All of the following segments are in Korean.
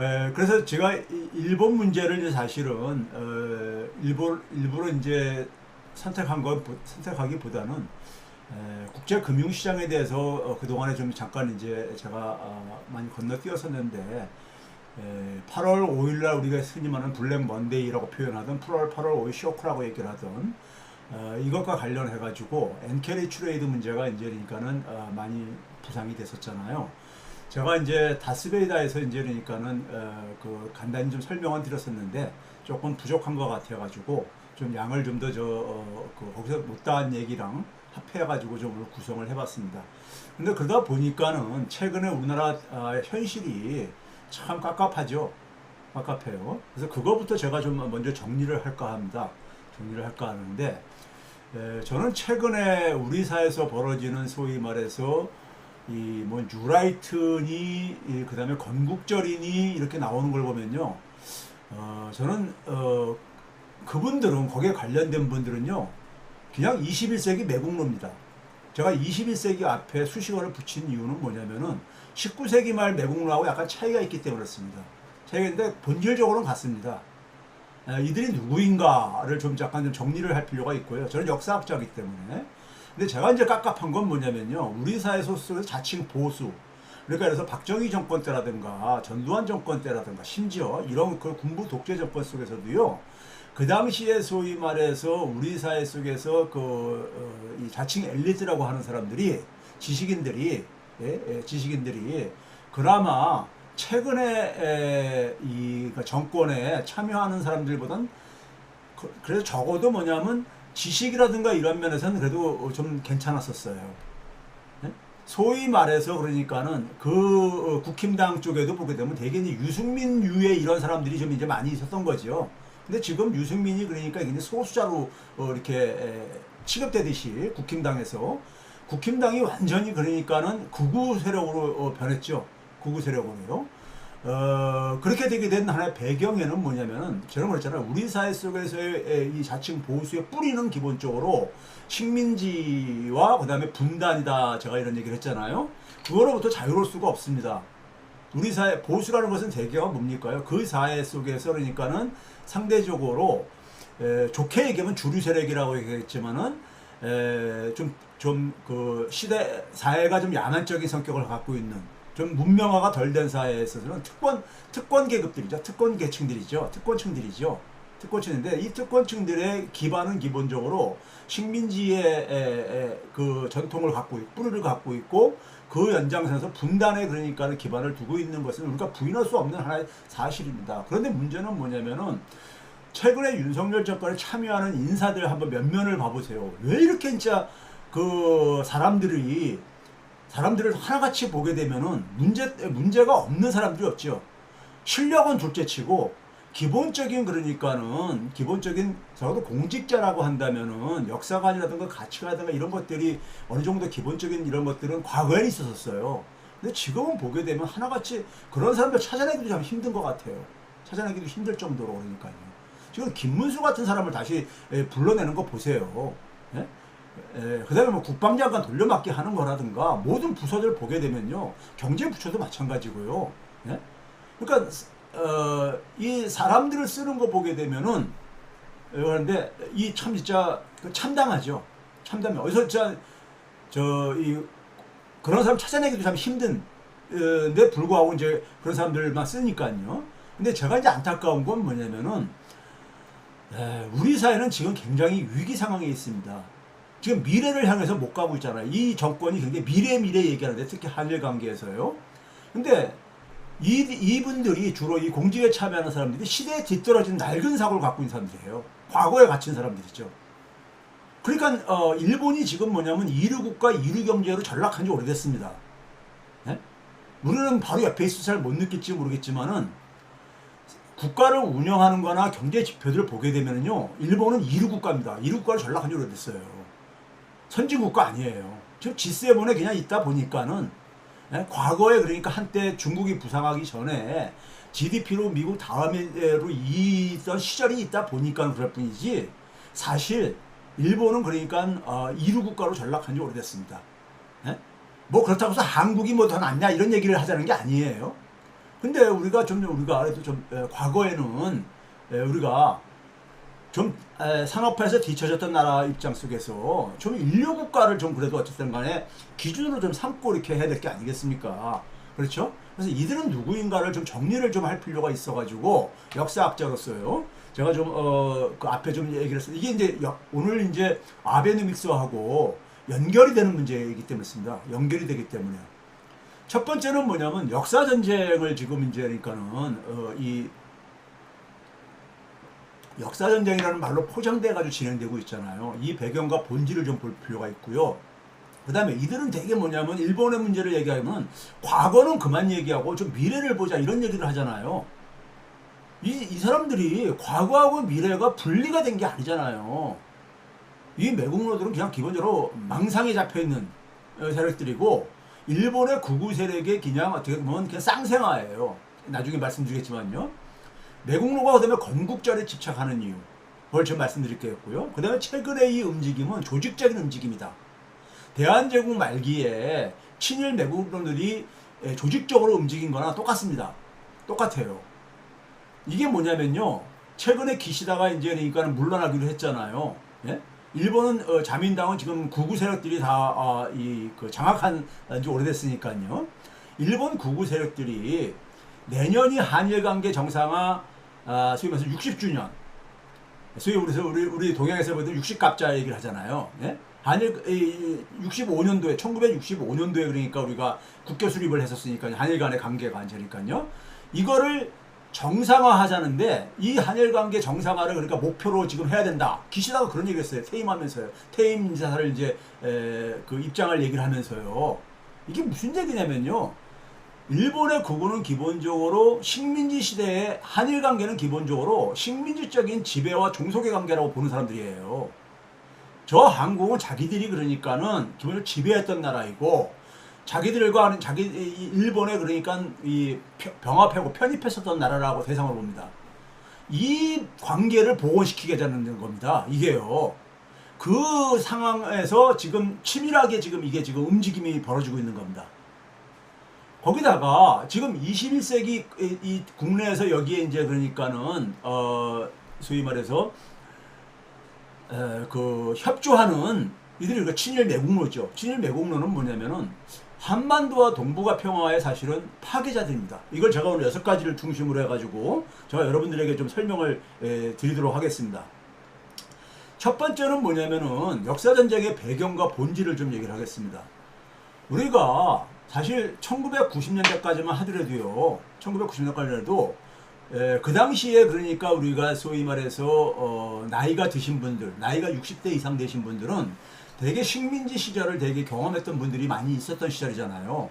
에, 그래서 제가 이- 일본 문제를 사실은 어, 일본 일부러 이제 선택한 것 보- 선택하기보다는 에, 국제 금융 시장에 대해서 어, 그 동안에 좀 잠깐 이제 제가 어, 많이 건너뛰었었는데 에, 8월 5일날 우리가 말하는 블랙 먼데이라고 표현하던 8월 8월 5일 쇼크라고 얘기를 하던 어, 이것과 관련해 가지고 엔캐리 트레이드 문제가 이제 그러니까는 어, 많이 부상이 됐었잖아요. 제가 이제 다스베이다에서 이제 그러니까는 어, 그 간단히 좀 설명은 드렸었는데 조금 부족한 것 같아가지고 좀 양을 좀 더저 어, 그 거기서 못다한 얘기랑 합해가지고 좀 오늘 구성을 해봤습니다. 근데 그러다 보니까는 최근에 우리나라 아, 현실이 참 깝깝하죠. 깝깝해요. 그래서 그거부터 제가 좀 먼저 정리를 할까 합니다. 정리를 할까 하는데 에, 저는 최근에 우리 사회에서 벌어지는 소위 말해서 이뭐 뉴라이트니 이 그 다음에 건국절이니 이렇게 나오는 걸 보면요. 어, 저는 어, 그분들은 거기에 관련된 분들은요. 그냥 21세기 매국노입니다. 제가 21세기 앞에 수식어를 붙인 이유는 뭐냐면은 19세기 말 매국노하고 약간 차이가 있기 때문에 그렇습니다. 차이가 있는데 본질적으로는 같습니다. 에, 이들이 누구인가를 좀 잠깐 좀 정리를 할 필요가 있고요. 저는 역사학자이기 때문에. 근데 제가 이제 깝깝한 건 뭐냐면요. 우리 사회 속에서 자칭 보수. 그러니까 그래서 박정희 정권 때라든가 전두환 정권 때라든가 심지어 이런 그 군부 독재 정권 속에서도요. 그 당시에 소위 말해서 우리 사회 속에서 그, 어, 이 자칭 엘리트라고 하는 사람들이 지식인들이 예, 예, 지식인들이 그나마 최근에 에, 이그 정권에 참여하는 사람들보단 그, 그래서 적어도 뭐냐면 지식이라든가 이런 면에서는 그래도 좀 괜찮았었어요. 네? 소위 말해서 그러니까는 그 어, 국힘당 쪽에도 보게 되면 대개 이제 유승민 유의 이런 사람들이 좀 이제 많이 있었던 거죠. 근데 지금 유승민이 그러니까 이제 소수자로 어, 이렇게 에, 취급되듯이 국힘당에서 국힘당이 완전히 그러니까는 극우 세력으로 어, 변했죠. 극우 세력으로요. 어, 그렇게 되게 된 하나의 배경에는 뭐냐면은, 제가 그랬잖아요. 우리 사회 속에서의 에, 이 자칭 보수의 뿌리는 기본적으로 식민지와 그 다음에 분단이다. 제가 이런 얘기를 했잖아요. 그거로부터 자유로울 수가 없습니다. 우리 사회, 보수라는 것은 대개가 뭡니까요? 그 사회 속에서 그러니까는 상대적으로 에, 좋게 얘기하면 주류 세력이라고 얘기했지만은 좀좀 그 시대 사회가 좀 야만적인 성격을 갖고 있는 좀 문명화가 덜 된 사회에 있어서는 특권 특권 계급들이죠 특권 계층들이죠 특권층들이죠 특권층인데 이 특권층들의 기반은 기본적으로 식민지의 에, 에, 그 전통을 갖고 있고 뿌리를 갖고 있고 그 연장선에서 분단에 그러니까 기반을 두고 있는 것은 우리가 부인할 수 없는 하나의 사실입니다. 그런데 문제는 뭐냐면은 최근에 윤석열 정권에 참여하는 인사들 한번 면면을 봐보세요. 왜 이렇게 진짜 그 사람들이 사람들을 하나같이 보게 되면은 문제 문제가 없는 사람들이 없죠. 실력은 둘째치고 기본적인 그러니까는 기본적인 적어도 공직자라고 한다면은 역사관이라든가 가치관이라든가 이런 것들이 어느 정도 기본적인 이런 것들은 과거에 있었었어요. 근데 지금은 보게 되면 하나같이 그런 사람들 찾아내기도 참 힘든 것 같아요. 찾아내기도 힘들 정도로 그러니까요. 지금 김문수 같은 사람을 다시 에, 불러내는 거 보세요. 예? 에, 그다음에 뭐 국방장관 돌려막기 하는 거라든가 모든 부서들 보게 되면요 경제부처도 마찬가지고요. 예? 그러니까 어, 이 사람들을 쓰는 거 보게 되면은 그런데 이 참 진짜 그 참담하죠. 참담해. 어디서 진짜 저 이 그런 사람 찾아내기도 참 힘든 어, 데 불구하고 이제 그런 사람들만 쓰니까요. 근데 제가 이제 안타까운 건 뭐냐면은 에, 우리 사회는 지금 굉장히 위기 상황에 있습니다. 지금 미래를 향해서 못 가고 있잖아요. 이 정권이 굉장히 미래 미래 얘기하는데 특히 한일 관계에서요. 근데 이, 이분들이 주로 이 공직에 참여하는 사람들이 시대에 뒤떨어진 낡은 사고를 갖고 있는 사람들이에요. 과거에 갇힌 사람들이죠. 그러니까 어, 일본이 지금 뭐냐면 이류 국가 이류 경제로 전락한 지 오래됐습니다. 네? 우리는 바로 옆에 있어서 잘 못 느낄지 모르겠지만은 국가를 운영하는 거나 경제 지표들을 보게 되면요. 일본은 이류 국가입니다. 이류 국가를 전락한 지 오래됐어요. 선진 국가 아니에요. 지금 G7에 그냥 있다 보니까는 예? 과거에 그러니까 한때 중국이 부상하기 전에 GDP로 미국 다음으로 있던 시절이 있다 보니까 그럴 뿐이지 사실 일본은 그러니까 어, 이류 국가로 전락한 지 오래됐습니다. 예? 뭐 그렇다고 해서 한국이 뭐 더 낫냐 이런 얘기를 하자는 게 아니에요. 근데 우리가 좀 우리가 그래도 좀 에, 과거에는 에, 우리가 좀 에, 산업화에서 뒤처졌던 나라 입장 속에서 좀 인류 국가를 좀 그래도 어쨌든 간에 기준으로 좀 삼고 이렇게 해야 될 게 아니겠습니까? 그렇죠? 그래서 이들은 누구인가를 좀 정리를 좀 할 필요가 있어가지고 역사학자로서요. 제가 좀 어 그 앞에 좀 얘기를 했어요. 이게 이제 여- 오늘 이제 아베노믹스하고 연결이 되는 문제이기 때문입니다. 연결이 되기 때문에. 첫 번째는 뭐냐면 역사 전쟁을 지금 이제 그러니까는 어, 이 역사 전쟁이라는 말로 포장돼 가지고 진행되고 있잖아요. 이 배경과 본질을 좀 볼 필요가 있고요. 그 다음에 이들은 되게 뭐냐면 일본의 문제를 얘기하면 과거는 그만 얘기하고 좀 미래를 보자 이런 얘기를 하잖아요. 이, 이 사람들이 과거하고 미래가 분리가 된 게 아니잖아요. 이 매국노들은 그냥 기본적으로 망상에 잡혀 있는 어, 세력들이고 일본의 구구 세력의 그냥 어떻게 보면 그냥 쌍생아예요. 나중에 말씀드리겠지만요. 매국노가 그다음에 건국절에 집착하는 이유. 그걸 좀 말씀드릴게요. 그 다음에 최근의 이 움직임은 조직적인 움직임이다. 대한제국 말기에 친일 매국노들이 에, 조직적으로 움직인 거나 똑같습니다. 똑같아요. 이게 뭐냐면요. 최근에 기시다가 이제 그러니까 물러나기로 했잖아요. 예? 일본은 어, 자민당은 지금 구구 세력들이 다이그 장악한 지 오래됐으니까요. 일본 구구 세력들이 내년이 한일 관계 정상화 아, 소위 말해서 60주년. 소위 우리서 우리 우리 동양에서 보던 60갑자 얘기를 하잖아요. 예? 한일 이, 65년도에 1965년도에 그러니까 우리가 국교 수립을 했었으니까 한일 간의 관계가 이제니까요. 이거를 정상화하자는데 이 한일 관계 정상화를 그러니까 목표로 지금 해야 된다. 기시다가 그런 얘기했어요. 퇴임하면서요. 퇴임 인사를 이제 에, 그 입장을 얘기를 하면서요. 이게 무슨 얘기냐면요. 일본의 구구는 기본적으로 식민지 시대의 한일 관계는 기본적으로 식민지적인 지배와 종속의 관계라고 보는 사람들이에요. 저 한국은 자기들이 그러니까는 기본적으로 지배했던 나라이고 자기들과 자기 이 일본에 그러니까 이 펴- 병합하고 편입했었던 나라라고 대상을 봅니다. 이 관계를 복원시키겠다는 겁니다. 이게요. 그 상황에서 지금 치밀하게 지금 이게 지금 움직임이 벌어지고 있는 겁니다. 거기다가 지금 21세기 이, 이 국내에서 여기에 이제 그러니까는 어 소위 말해서 에, 그 협조하는 이들이 그 친일 매국노죠. 친일 매국노는 뭐냐면은 한반도와 동북아 평화의 사실은 파괴자들입니다. 이걸 제가 오늘 여섯 가지를 중심으로 해가지고 제가 여러분들에게 좀 설명을 에, 드리도록 하겠습니다. 첫 번째는 뭐냐면은 역사 전쟁의 배경과 본질을 좀 얘기를 하겠습니다. 우리가 사실 1990년대까지만 하더라도요. 1990년대까지라도 그 당시에 그러니까 우리가 소위 말해서 어, 나이가 드신 분들, 나이가 60대 이상 되신 분들은 되게 식민지 시절을 되게 경험했던 분들이 많이 있었던 시절이잖아요.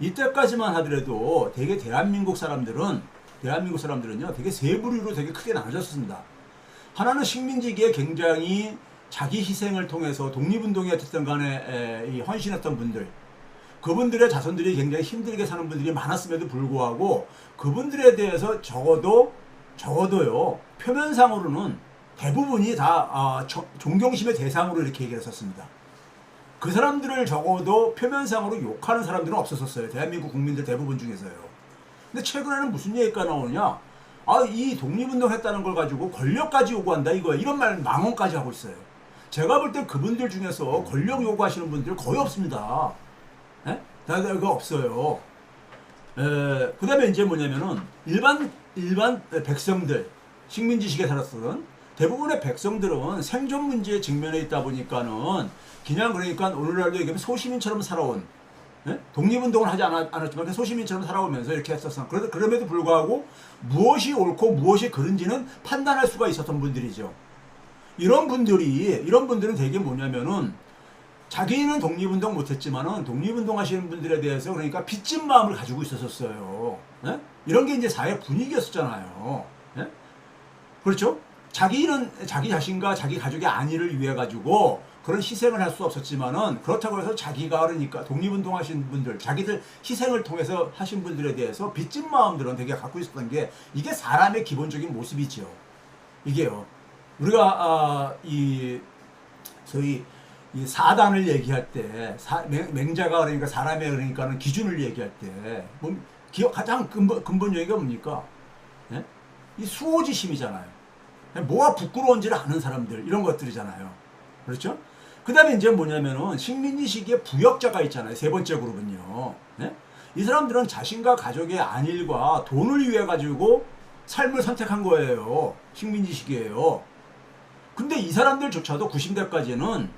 이때까지만 하더라도 되게 대한민국 사람들은 대한민국 사람들은요 되게 세 부류로 되게 크게 나눠졌습니다. 하나는 식민지기에 굉장히 자기 희생을 통해서 독립운동에 어쨌든 간에 에, 이 헌신했던 분들 그분들의 자손들이 굉장히 힘들게 사는 분들이 많았음에도 불구하고 그분들에 대해서 적어도 적어도요 표면상으로는 대부분이 다 아, 저- 존경심의 대상으로 이렇게 얘기를 했었습니다. 그 사람들을 적어도 표면상으로 욕하는 사람들은 없었었어요. 대한민국 국민들 대부분 중에서요. 근데 최근에는 무슨 얘기가 나오느냐? 아, 이 독립운동 했다는 걸 가지고 권력까지 요구한다 이거야. 이런 말 망언까지 하고 있어요. 제가 볼 때 그분들 중에서 권력 요구하시는 분들 거의 없습니다. 예? 그거 없어요. 에, 그다음에 이제 뭐냐면은 일반 일반 백성들 식민지식에 살았던 대부분의 백성들은 생존 문제에 직면해 있다 보니까는 그냥 그러니까 오늘날도 얘기하면 소시민처럼 살아온 예? 독립운동을 하지 않았, 그냥 소시민처럼 살아오면서 이렇게 했었어. 그래, 그럼에도 불구하고 무엇이 옳고 무엇이 그른지는 판단할 수가 있었던 분들이죠. 이런 분들이 이런 분들은 되게 뭐냐면은 자기는 독립운동 못했지만은 독립운동 하시는 분들에 대해서 그러니까 빚진 마음을 가지고 있었었어요. 예? 이런 게 이제 사회 분위기였었잖아요. 예? 그렇죠? 자기는 자기 자신과 자기 가족의 안위를 위해 가지고 그런 희생을 할 수 없었지만은 그렇다고 해서 자기가 그러니까 독립운동 하신 분들 자기들 희생을 통해서 하신 분들에 대해서 빚진 마음들은 되게 갖고 있었던 게 이게 사람의 기본적인 모습이죠. 이게요. 우리가 아, 이 소위 이 사단을 얘기할 때 사, 맹, 맹자가 그러니까 사람의 그러니까는 기준을 얘기할 때 뭐, 기업 가장 근본, 근본적인 뭡니까? 예? 이 수호지심이잖아요. 뭐가 부끄러운지를 아는 사람들 이런 것들이잖아요. 그렇죠? 그 다음에 이제 뭐냐면은 식민지 시기에 부역자가 있잖아요. 세 번째 그룹은요. 예? 이 사람들은 자신과 가족의 안일과 돈을 위해 가지고 삶을 선택한 거예요. 식민지 시기에요. 근데 이 사람들조차도 90대까지는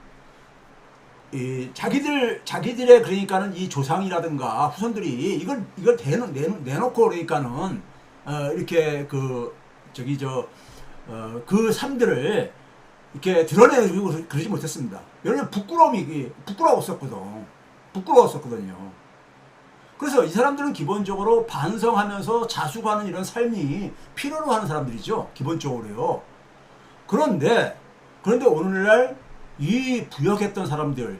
이 자기들 자기들의 그러니까는 이 조상이라든가 후손들이 이걸 이걸 대놓 내놓, 내놓고 그러니까는 어 이렇게 그 저기 저어그 삶들을 이렇게 드러내고 그러지 못했습니다. 왜냐면 부끄러움이 부끄러웠었거든. 부끄러웠었거든요. 그래서 이 사람들은 기본적으로 반성하면서 자숙하는 이런 삶이 필요로 하는 사람들이죠. 기본적으로요. 그런데 그런데 오늘날 이 부역했던 사람들이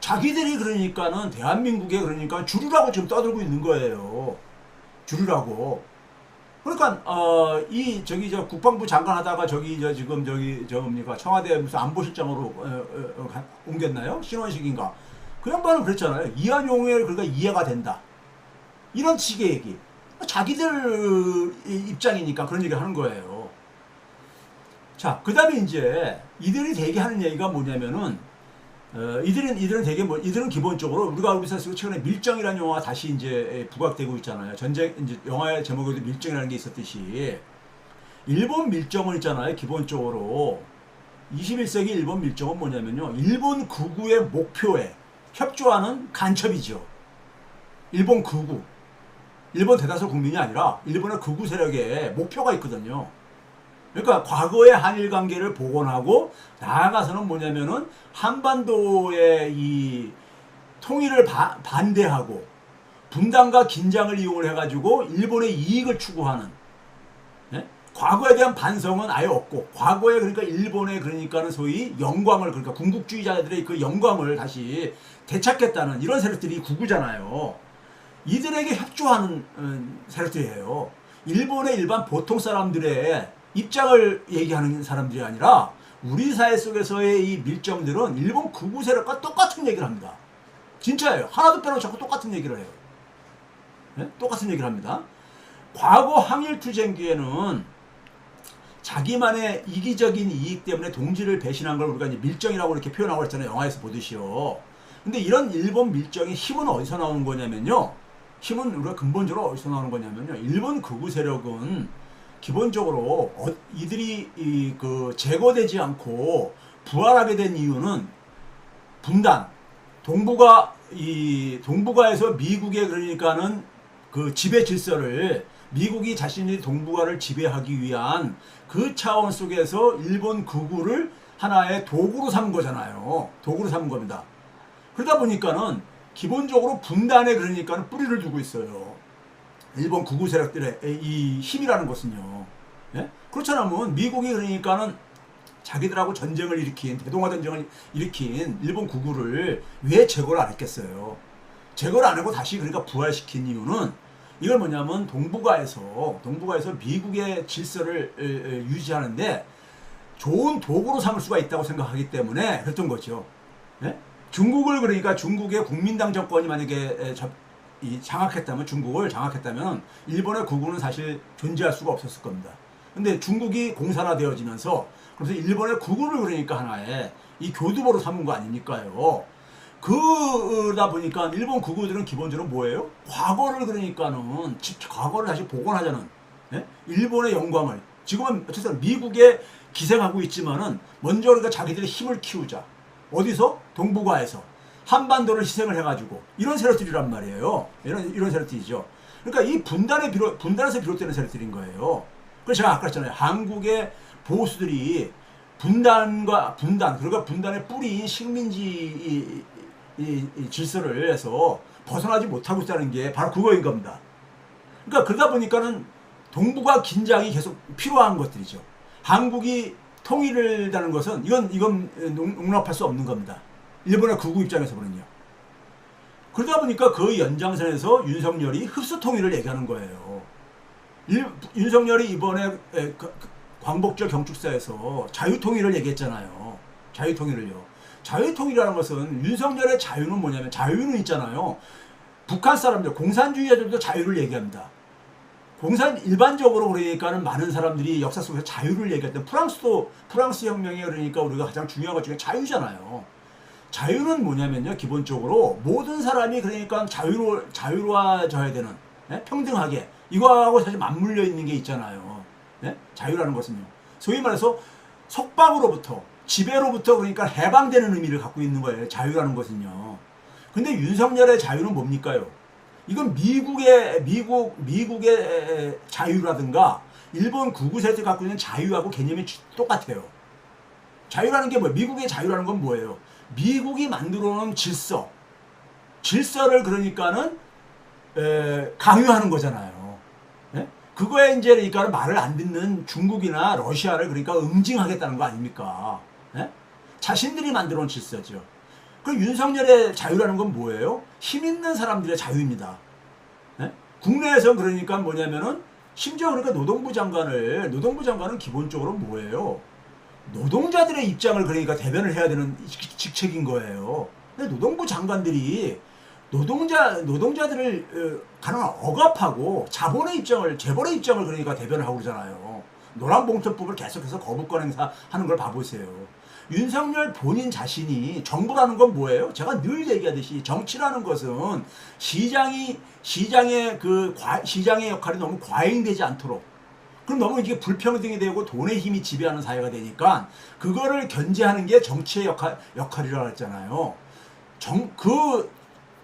자기들이 그러니까는 대한민국에 그러니까 주류라고 지금 떠들고 있는 거예요. 주류라고. 그러니까 어 이 저기 저 국방부 장관 하다가 저기 저 지금 저기 저 뭡니까 청와대 무슨 안보실장으로 어, 어, 어, 옮겼나요? 신원식인가? 그 양반은 그랬잖아요. 이한용을 그러니까 이해가 된다. 이런 식의 얘기. 자기들 입장이니까 그런 얘기 하는 거예요. 자, 그 다음에 이제 이들이 되게 하는 얘기가 뭐냐면은 어, 이들은 이들은 되게 뭐 이들은 기본적으로 우리가 여기서 최근에 밀정이라는 영화가 다시 이제 부각되고 있잖아요. 전쟁 이제 영화의 제목에도 밀정이라는 게 있었듯이 일본 밀정은 있잖아요. 기본적으로 21세기 일본 밀정은 뭐냐면요. 일본 극우의 목표에 협조하는 간첩이죠. 일본 극우. 일본 대다수 국민이 아니라 일본의 극우 세력에 목표가 있거든요. 그러니까 과거의 한일 관계를 복원하고 나아가서는 뭐냐면은 한반도의 이 통일을 바, 반대하고 분단과 긴장을 이용을 해가지고 일본의 이익을 추구하는 네? 과거에 대한 반성은 아예 없고 과거에 그러니까 일본의 그러니까는 소위 영광을 그러니까 군국주의자들의 그 영광을 다시 되찾겠다는 이런 세력들이 구구잖아요. 이들에게 협조하는 음, 세력들이에요. 일본의 일반 보통 사람들의 입장을 얘기하는 사람들이 아니라 우리 사회 속에서의 이 밀정들은 일본 극우 세력과 똑같은 얘기를 합니다. 진짜예요. 하나도 빼놓지 않고 똑같은 얘기를 해요. 네? 똑같은 얘기를 합니다. 과거 항일투쟁기에는 자기만의 이기적인 이익 때문에 동지를 배신한 걸 우리가 이제 밀정이라고 이렇게 표현하고 있잖아요. 영화에서 보듯이요. 근데 이런 일본 밀정의 힘은 어디서 나오는 거냐면요. 힘은 우리가 근본적으로 어디서 나오는 거냐면요. 일본 극우 세력은 기본적으로 어, 이들이 이, 그 제거되지 않고 부활하게 된 이유는 분단 동북아 이 동북아에서 미국의 그러니까는 그 지배 질서를 미국이 자신이 동북아를 지배하기 위한 그 차원 속에서 일본 극우를 하나의 도구로 삼은 거잖아요. 도구로 삼은 겁니다. 그러다 보니까는 기본적으로 분단에 그러니까는 뿌리를 두고 있어요. 일본 구구 세력들의 이 힘이라는 것은요. 예? 그렇지 않으면 미국이 그러니까는 자기들하고 전쟁을 일으킨 대동아 전쟁을 일으킨 일본 구구를 왜 제거를 안 했겠어요? 제거를 안 하고 다시 그러니까 부활시킨 이유는 이걸 뭐냐면 동북아에서 동북아에서 미국의 질서를 유지하는데 좋은 도구로 삼을 수가 있다고 생각하기 때문에 그랬던 거죠. 예? 중국을 그러니까 중국의 국민당 정권이 만약에 이 장악했다면 중국을 장악했다면 일본의 구구는 사실 존재할 수가 없었을 겁니다. 근데 중국이 공산화되어지면서 그래서 일본의 구구를 그러니까 하나의 이 교두보로 삼은 거 아닙니까요? 그러다 보니까 일본 구구들은 기본적으로 뭐예요? 과거를 그러니까는 과거를 다시 복원하자는 예? 일본의 영광을 지금은 어쨌든 미국에 기생하고 있지만은 먼저 그러니까 자기들의 힘을 키우자 어디서 동북아에서 한반도를 희생을 해가지고 이런 세력들이란 말이에요. 이런 이런 세력들이죠. 그러니까 이 분단에 비롯 분단에서 비롯되는 세력들인 거예요. 그래서 제가 아까 했잖아요. 한국의 보수들이 분단과 분단 그러니까 분단의 뿌리인 식민지 이, 이, 이 질서를 해서 벗어나지 못하고 있다는 게 바로 그거인 겁니다. 그러니까 그러다 보니까는 동북아 긴장이 계속 필요한 것들이죠. 한국이 통일을 다는 것은 이건 이건 용납할 수 없는 겁니다. 일본의 극우 입장에서 보는요. 그러다 보니까 그 연장선에서 윤석열이 흡수 통일을 얘기하는 거예요. 일, 윤석열이 이번에 에, 그, 그, 광복절 경축사에서 자유 통일을 얘기했잖아요. 자유 통일을요. 자유 통일이라는 것은 윤석열의 자유는 뭐냐면 자유는 있잖아요. 북한 사람들, 공산주의자들도 자유를 얘기합니다. 공산 일반적으로 그러니까는 많은 사람들이 역사 속에서 자유를 얘기했던 프랑스도 프랑스 혁명에 그러니까 우리가 가장 중요한 것 중에 자유잖아요. 자유는 뭐냐면요 기본적으로 모든 사람이 그러니까 자유로 자유로워져야 되는 예? 평등하게 이거하고 사실 맞물려 있는 게 있잖아요. 예? 자유라는 것은요. 소위 말해서 속박으로부터 지배로부터 그러니까 해방되는 의미를 갖고 있는 거예요. 자유라는 것은요. 근데 윤석열의 자유는 뭡니까요? 이건 미국의 미국 미국의 자유라든가 일본 구구세트 갖고 있는 자유하고 개념이 똑같아요. 자유라는 게 뭐예요? 미국의 자유라는 건 뭐예요? 미국이 만들어 놓은 질서, 질서를 그러니까는 에, 강요하는 거잖아요. 예? 그거에 이제 그러니까 말을 안 듣는 중국이나 러시아를 그러니까 응징하겠다는 거 아닙니까? 예? 자신들이 만들어 놓은 질서죠. 그 윤석열의 자유라는 건 뭐예요? 힘 있는 사람들의 자유입니다. 예? 국내에서 그러니까 뭐냐면은 심지어 그러니까 노동부 장관을 노동부 장관은 기본적으로 뭐예요? 노동자들의 입장을 그러니까 대변을 해야 되는 직- 직책인 거예요. 근데 노동부 장관들이 노동자 노동자들을 어, 가능한 억압하고 자본의 입장을 재벌의 입장을 그러니까 대변을 하고 그러잖아요. 노란봉투법을 계속해서 거부권 행사하는 걸 봐보세요. 윤석열 본인 자신이 정부라는 건 뭐예요? 제가 늘 얘기하듯이 정치라는 것은 시장이 시장의 그 과, 시장의 역할이 너무 과잉되지 않도록 그럼 너무 이게 불평등이 되고 돈의 힘이 지배하는 사회가 되니까 그거를 견제하는 게 정치의 역할 역할이라고 했잖아요. 정 그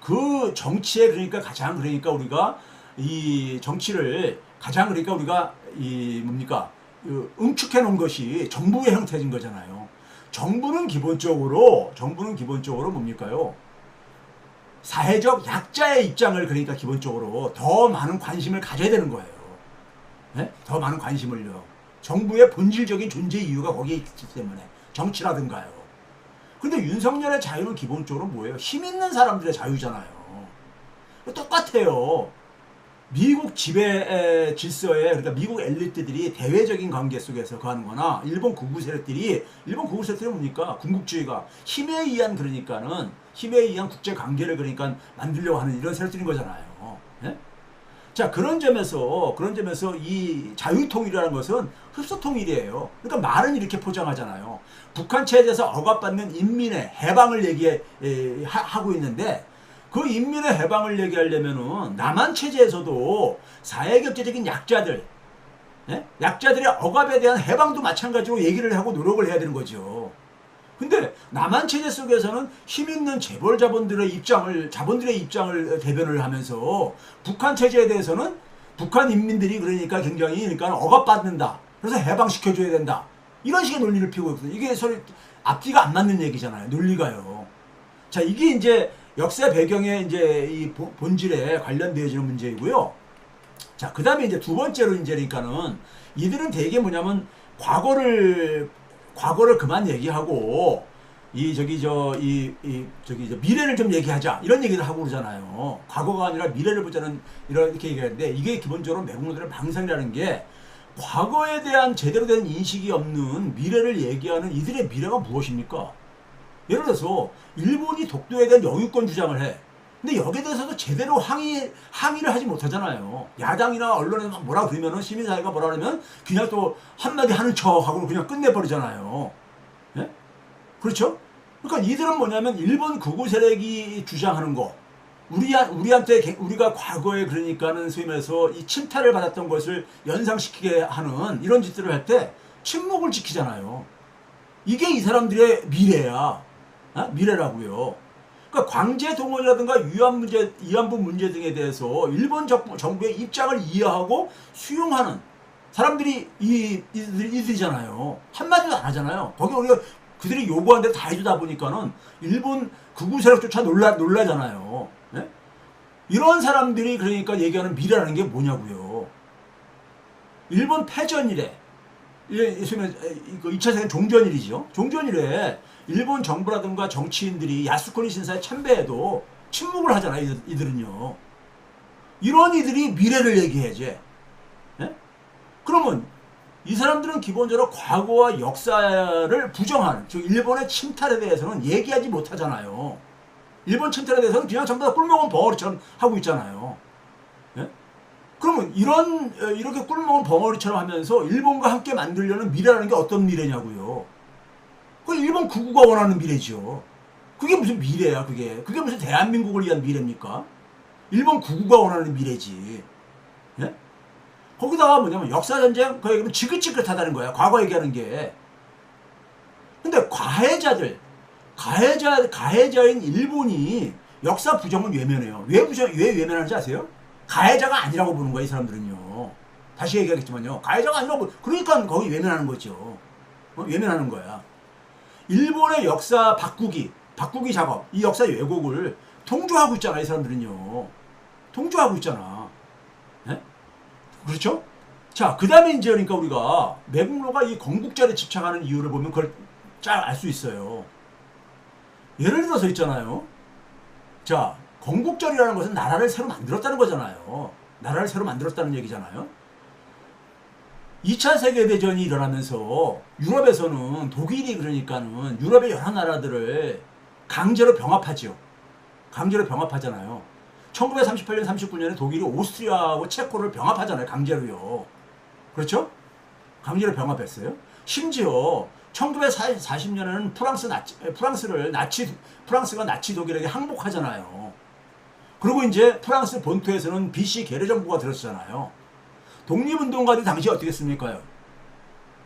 그 정치에 그러니까 가장 그러니까 우리가 이 정치를 가장 그러니까 우리가 이 뭡니까 그 응축해 놓은 것이 정부의 형태인 거잖아요. 정부는 기본적으로 정부는 기본적으로 뭡니까요? 사회적 약자의 입장을 그러니까 기본적으로 더 많은 관심을 가져야 되는 거예요. 예? 더 많은 관심을요. 정부의 본질적인 존재 이유가 거기에 있기 때문에 정치라든가요. 근데 윤석열의 자유는 기본적으로 뭐예요? 힘 있는 사람들의 자유잖아요. 똑같아요. 미국 지배 질서에 그러니까 미국 엘리트들이 대외적인 관계 속에서 거하는 거나 일본 구구 세력들이 일본 구구 세력들이 뭡니까? 군국주의가 힘에 의한 그러니까는 힘에 의한 국제 관계를 그러니까 만들려고 하는 이런 세력들인 거잖아요. 예? 자 그런 점에서 그런 점에서 이 자유통일이라는 것은 흡수통일이에요. 그러니까 말은 이렇게 포장하잖아요. 북한 체제에서 억압받는 인민의 해방을 얘기하고 있는데 그 인민의 해방을 얘기하려면은 남한 체제에서도 사회경제적인 약자들, 예? 약자들의 억압에 대한 해방도 마찬가지로 얘기를 하고 노력을 해야 되는 거죠. 근데 남한 체제 속에서는 힘 있는 재벌 자본들의 입장을 자본들의 입장을 대변을 하면서 북한 체제에 대해서는 북한 인민들이 그러니까 굉장히 그러니까 억압받는다. 그래서 해방시켜 줘야 된다. 이런 식의 논리를 피우고 있거든요. 이게 서로 앞뒤가 안 맞는 얘기잖아요. 논리가요. 자, 이게 이제 역사 배경의 이제 이 보- 본질에 관련되어지는 문제이고요. 자, 그 다음에 이제 두 번째로 이제 그러니까는 이들은 대개 뭐냐면 과거를 과거를 그만 얘기하고 이 저기 저이 이 저기 저 미래를 좀 얘기하자 이런 얘기를 하고 그러잖아요. 과거가 아니라 미래를 보자는 이런 이렇게 얘기하는데 이게 기본적으로 매국노들의 방상이라는 게 과거에 대한 제대로 된 인식이 없는 미래를 얘기하는 이들의 미래가 무엇입니까? 예를 들어서 일본이 독도에 대한 영유권 주장을 해. 근데 여기에 대해서도 제대로 항의, 항의를 하지 못하잖아요. 야당이나 언론에 막 뭐라 그러면은 시민사회가 뭐라 그러면 그냥 또 한마디 하는 척 하고 그냥 끝내버리잖아요. 예? 그렇죠? 그러니까 이들은 뭐냐면 일본 극우 세력이 주장하는 거. 우리, 우리한테, 개- 우리가 과거에 그러니까는 소위 말해서 이 침탈을 받았던 것을 연상시키게 하는 이런 짓들을 할 때 침묵을 지키잖아요. 이게 이 사람들의 미래야. 어? 미래라고요. 그러니까 광재 동원이라든가 위안 문제, 위안부 문제 등에 대해서 일본 정부, 정부의 입장을 이해하고 수용하는 사람들이 이, 이들, 이들이잖아요. 한마디도 안 하잖아요. 거기 우리가 그들이 요구한 대로 다 해주다 보니까는 일본 극우 세력조차 놀라, 놀라잖아요. 예? 이런 사람들이 그러니까 얘기하는 미래라는 게 뭐냐고요. 일본 패전이래. 예, 그 2차 세계 종전일이죠. 종전일에 일본 정부라든가 정치인들이 야스쿠니 신사에 참배해도 침묵을 하잖아요. 이들, 이들은요. 이런 이들이 미래를 얘기해야지. 예? 그러면 이 사람들은 기본적으로 과거와 역사를 부정하는, 즉 일본의 침탈에 대해서는 얘기하지 못하잖아요. 일본 침탈에 대해서는 그냥 전부 다 꿀먹은 벙어리처럼 하고 있잖아요. 예? 그러면 이런 어, 이렇게 꿀먹은 벙어리처럼 하면서 일본과 함께 만들려는 미래라는 게 어떤 미래냐고요. 그 일본 구구가 원하는 미래죠. 그게 무슨 미래야 그게. 그게 무슨 대한민국을 위한 미래입니까? 일본 구구가 원하는 미래지. 예? 거기다가 뭐냐면 역사전쟁 그 얘기는 지긋지긋하다는 거야. 과거 얘기하는 게. 근데 가해자들, 가해자, 가해자인 일본이 역사 부정을 외면해요. 왜 부정, 왜 외면하는지 아세요? 가해자가 아니라고 보는 거야, 이 사람들은요. 다시 얘기하겠지만요. 가해자가 아니라고, 그러니까 거기 외면하는 거죠. 어? 외면하는 거야. 일본의 역사 바꾸기, 바꾸기 작업, 이 역사 왜곡을 통조하고 있잖아, 이 사람들은요. 통조하고 있잖아. 예? 그렇죠? 자, 그 다음에 이제 그러니까 우리가 매국노가 이 건국절에 집착하는 이유를 보면 그걸 잘 알 수 있어요. 예를 들어서 있잖아요. 자, 건국절이라는 것은 나라를 새로 만들었다는 거잖아요. 나라를 새로 만들었다는 얘기잖아요. 2차 세계대전이 일어나면서 유럽에서는 독일이 그러니까는 유럽의 여러 나라들을 강제로 병합하죠. 강제로 병합하잖아요. 1938년, 39년에 독일이 오스트리아하고 체코를 병합하잖아요. 강제로요. 그렇죠? 강제로 병합했어요. 심지어 1940년에는 프랑스 나치, 프랑스를 나치, 프랑스가 나치 독일에게 항복하잖아요. 그리고 이제 프랑스 본토에서는 BC 계례 정부가 들었잖아요. 독립운동가들이 당시 어떻게 했습니까?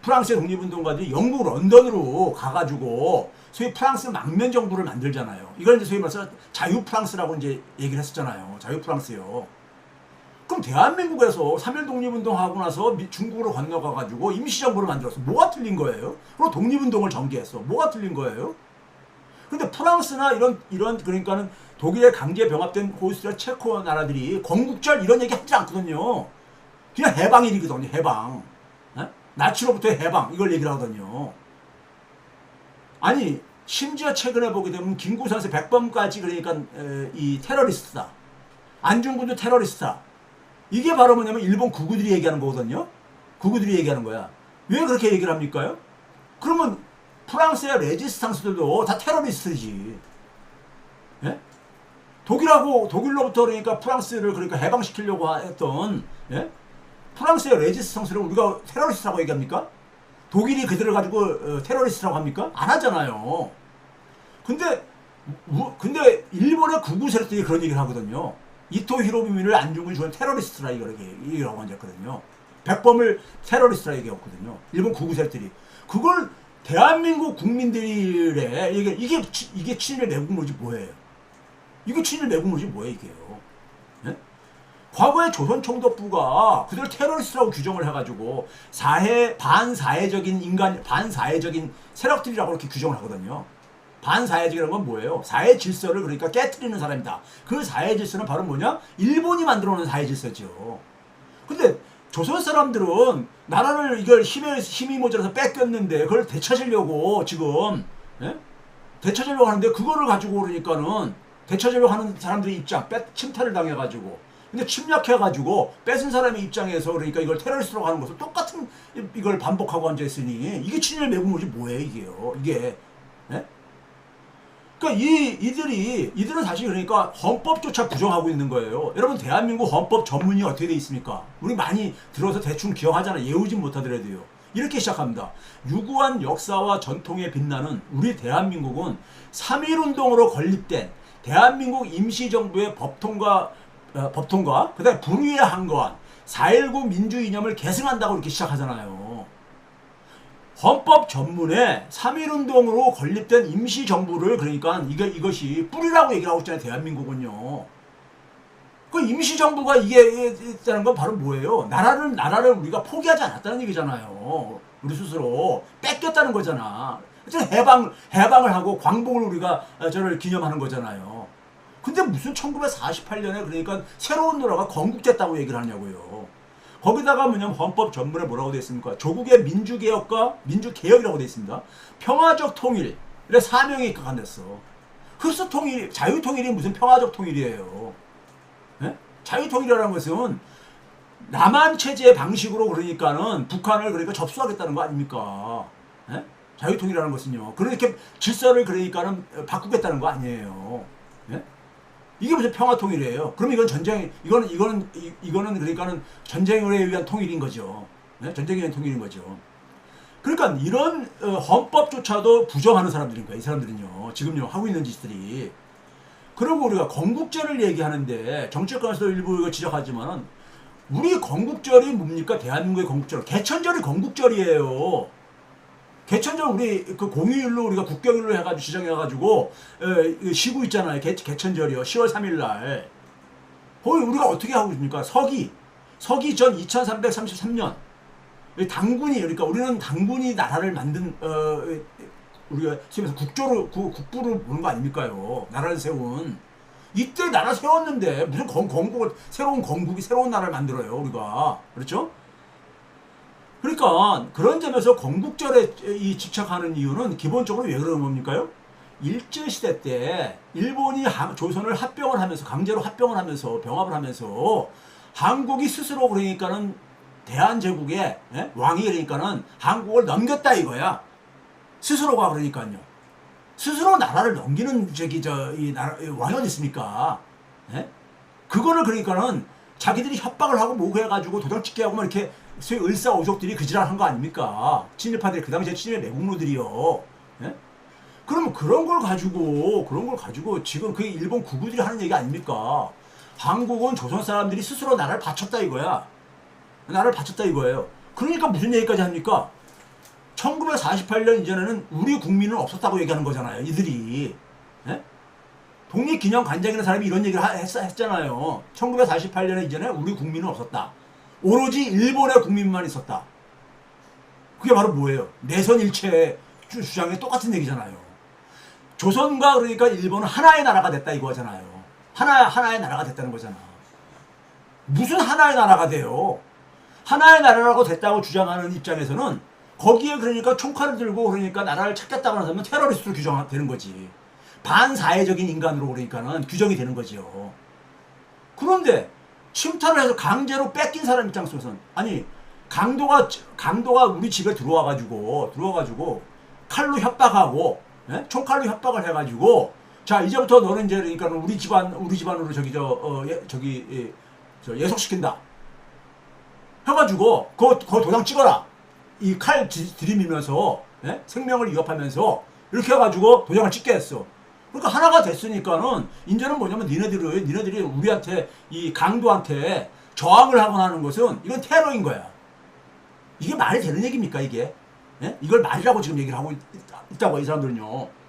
프랑스의 독립운동가들이 영국 런던으로 가가지고 소위 프랑스 망면 정부를 만들잖아요. 이걸 이제 소위 말해서 자유 프랑스라고 이제 얘기를 했었잖아요. 자유 프랑스요. 그럼 대한민국에서 3.1 독립운동하고 나서 미- 중국으로 건너가가지고 임시정부를 만들었어. 뭐가 틀린 거예요? 그리고 독립운동을 전개했어. 뭐가 틀린 거예요? 근데 프랑스나 이런, 이런, 그러니까는 독일에 강제 병합된 오스트리아 체코 나라들이 건국절 이런 얘기 하지 않거든요. 그냥 해방일이거든요, 해방. 에? 나치로부터의 해방, 이걸 얘기를 하거든요. 아니, 심지어 최근에 보게 되면 김구선수 백범까지 그러니까 에, 이 테러리스트다. 안중근도 테러리스트다. 이게 바로 뭐냐면 일본 구구들이 얘기하는 거거든요. 구구들이 얘기하는 거야. 왜 그렇게 얘기를 합니까요? 그러면 프랑스의 레지스탕스들도 다 테러리스트지. 예? 독일하고 독일로부터 그러니까 프랑스를 그러니까 해방시키려고 했던 예? 프랑스의 레지스탕스를 우리가 테러리스트라고 얘기합니까? 독일이 그들을 가지고 어, 테러리스트라고 합니까? 안 하잖아요. 근데 우- 근데 일본의 구구 세력들이 그런 얘기를 하거든요. 이토 히로부미를 안중근 죽은 테러리스트라 얘기하고 앉았거든요. 백범을 테러리스트라 얘기했거든요. 일본 구구 세력들이 그걸 대한민국 국민들의 이게 이게 치- 이게 친일 매국노지 뭐예요? 이게 친일 매국노지 뭐예요 이게요? 예? 과거에 조선총독부가 그들 테러리스트라고 규정을 해가지고 사회 반사회적인 인간 반사회적인 세력들이라고 이렇게 규정을 하거든요. 반사회적이라는 건 뭐예요? 사회 질서를 그러니까 깨뜨리는 사람이다. 그 사회 질서는 바로 뭐냐? 일본이 만들어 놓은 사회 질서죠. 근데 조선 사람들은 나라를 이걸 힘에 힘이 모자라서 뺏겼는데 그걸 되찾으려고 지금 예? 되찾으려고 하는데 그거를 가지고 그러니까는 되찾으려고 하는 사람들의 입장 뺏 침탈을 당해 가지고 근데 침략해가지고 뺏은 사람의 입장에서 그러니까 이걸 테러리스트라고 하는 것을 똑같은 이- 이걸 반복하고 앉아있으니 이게 친일 매국노지 뭐예요 이게요 이게 예? 그러니까 이 이들이 이들은 사실 그러니까 헌법조차 부정하고 있는 거예요. 여러분 대한민국 헌법 전문이 어떻게 돼 있습니까? 우리 많이 들어서 대충 기억하잖아. 외우진 못하더라도요. 이렇게 시작합니다. 유구한 역사와 전통에 빛나는 우리 대한민국은 3.1운동으로 건립된 대한민국 임시정부의 법통과 어, 법 통과 그 다음에 불의에 항거한 4.19 민주 이념을 계승한다고 이렇게 시작하잖아요. 헌법 전문에 3.1운동으로 건립된 임시정부를 그러니까 이거, 이것이 뿌리라고 얘기를 하고 있잖아요. 대한민국은요. 그 임시정부가 이게 있다는 건 바로 뭐예요? 나라를, 나라를 우리가 포기하지 않았다는 얘기잖아요. 우리 스스로. 뺏겼다는 거잖아. 해방, 해방을 하고 광복을 우리가 어, 저를 기념하는 거잖아요. 근데 무슨 1948년에 그러니까 새로운 나라가 건국됐다고 얘기를 하냐고요. 거기다가 뭐냐면 헌법 전문에 뭐라고 되어 있습니까? 조국의 민주개혁과 민주개혁이라고 되어 있습니다. 평화적 통일의 사명에 입각한댔어. 흡수 통일, 자유 통일이 무슨 평화적 통일이에요? 예? 자유 통일이라는 것은 남한 체제의 방식으로 그러니까는 북한을 그러니까 접수하겠다는 거 아닙니까? 예? 자유 통일이라는 것은요. 그렇게 질서를 그러니까는 바꾸겠다는 거 아니에요. 예? 이게 무슨 평화 통일이에요? 그럼 이건 전쟁, 이거는 이거는 이, 이거는 그러니까는 전쟁을 위한 통일인 거죠. 네? 전쟁에 의한 통일인 거죠. 그러니까 이런 어, 헌법조차도 부정하는 사람들인 거야. 이 사람들은요. 지금요 하고 있는 짓들이. 그리고 우리가 건국절을 얘기하는데 정치권에서 일부 이거 지적하지만은 우리 건국절이 뭡니까? 대한민국의 건국절. 개천절이 건국절이에요. 개천절 우리 그 공휴일로 우리가 국경일로 해가지고 지정해가지고 에, 쉬고 있잖아요. 개, 개천절이요. 10월 3일날. 거기 우리가 어떻게 하고 있습니까? 서기. 서기 전 2333년. 당군이 그러니까 우리는 당군이 나라를 만든 어 우리가 지금 국조를 구- 국부를 보는 거 아닙니까요? 나라를 세운 이때 나라 세웠는데 무슨 건, 건국을 새로운 건국이 새로운 나라를 만들어요 우리가 그렇죠? 그러니까 그런 점에서 건국절에 이 집착하는 이유는 기본적으로 왜 그러는 겁니까요? 일제 시대 때 일본이 하- 조선을 합병을 하면서 강제로 합병을 하면서 병합을 하면서 한국이 스스로 그러니까는 대한제국의 예? 왕이 그러니까는 한국을 넘겼다 이거야. 스스로가 그러니까요. 스스로 나라를 넘기는 저기 저이 나라 이 왕이 어디 있습니까? 예? 그거를 그러니까는 자기들이 협박을 하고 뭐고 해가지고 도장 찍게 하고 막 이렇게 소위 을사오족들이 그지랄한 거 아닙니까? 친일파들이 그 당시에 친일 매국노들이요. 예? 그러면 그런 걸 가지고 그런 걸 가지고 지금 그게 일본 구구들이 하는 얘기 아닙니까? 한국은 조선 사람들이 스스로 나라를 바쳤다 이거야. 나라를 바쳤다 이거예요. 그러니까 무슨 얘기까지 합니까? 1948년 이전에는 우리 국민은 없었다고 얘기하는 거잖아요. 이들이. 예? 독립기념관장이라는 사람이 이런 얘기를 하- 했, 했잖아요. 1948년에 이전에 우리 국민은 없었다. 오로지 일본의 국민만 있었다. 그게 바로 뭐예요? 내선일체 주- 주장에 똑같은 얘기잖아요. 조선과 그러니까 일본은 하나의 나라가 됐다 이거잖아요. 하나 하나의 나라가 됐다는 거잖아. 무슨 하나의 나라가 돼요? 하나의 나라라고 됐다고 주장하는 입장에서는 거기에 그러니까 총칼을 들고 그러니까 나라를 찾겠다고 사람은 테러리스트로 규정되는 거지. 반사회적인 인간으로 그러니까는 규정이 되는 거지요. 그런데 침탈을 해서 강제로 뺏긴 사람 입장 속에서는 아니 강도가 강도가 우리 집에 들어와 가지고 들어와 가지고 칼로 협박하고 예? 총칼로 협박을 해 가지고 자 이제부터 너는 이제 그러니까 우리 집안 우리 집안으로 저기 저 어, 예, 저기 예, 저 예속시킨다. 해 가지고 그거, 그거 도장 찍어라. 이 칼 들이밀면서 예? 생명을 위협하면서 이렇게 해가지고 도장을 찍게 했어. 그러니까 하나가 됐으니까는 이제는 뭐냐면 니네들이 니네들이 우리한테 이 강도한테 저항을 하거나 하는 것은 이건 테러인 거야. 이게 말이 되는 얘기입니까 이게? 예? 이걸 말이라고 지금 얘기를 하고 있, 다고이 사람들은요.